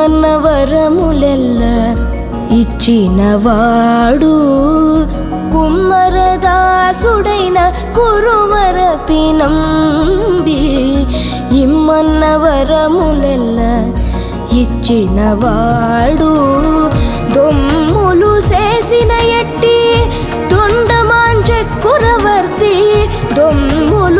ఇమ్మన్న వరములెల్ల ఇచ్చినవాడు. కుమ్మరదాసుడైన కురువర తినంబి ఇమ్మన్న వరములెల్ల ఇచ్చినవాడు. దొమ్ములు చేసిన ఎట్టి తొండమాంచెక్కురవర్తి దొమ్ములు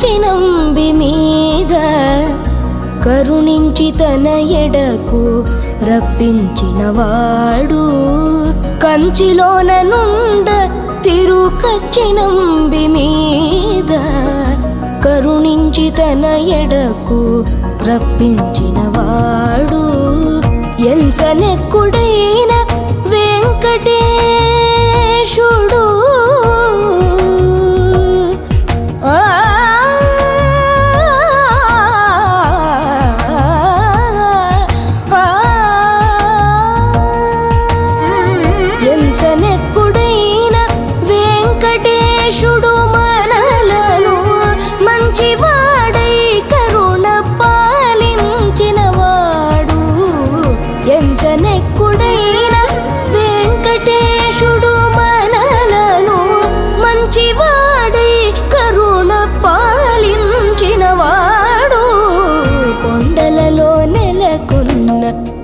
చినంబి మీద కరుణించి తన ఎడకు రప్పించినవాడు కంచిలోన నుండ తిరుకచ్చినంబి మీద కరుణించి తన ఎడకు రప్పించినవాడు ఎంసనెక్కుడైన వెంకటేశుడు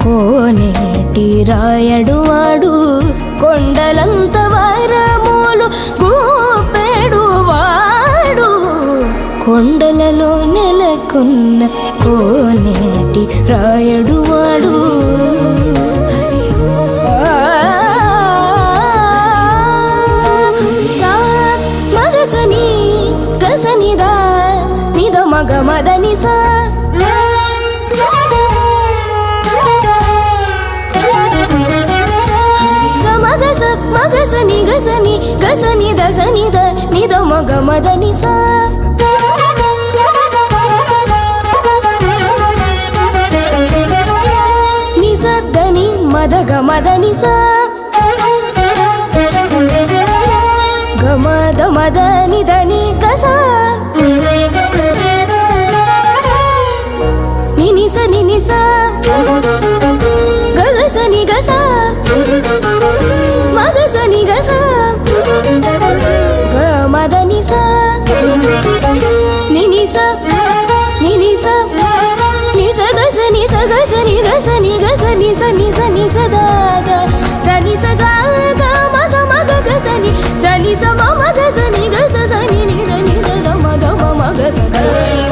కోనేటి రాయడు వాడు కొండలంత వరములు గోపెడు వాడు. కొండలలో నెలకొన్న కోనేటి రాయడు వాడు. సా మగసని గసనిదా నిద మగ మదని సా మగసని గసని గసని దసని ద నిద మగ మదని సా నిసద్దని మదగ మదని సా గమద మదని దని గస నినిస నినిస స నిగస మగస నిగస గమద నిస నినిస ని స గస నిస గస నిగస నిగస నిస నిస నిస దాద దని స గా గ మగ గ గస ని దని స మ మగ స ని గస స ని ని దని ద ద మ ద మ మగ స గ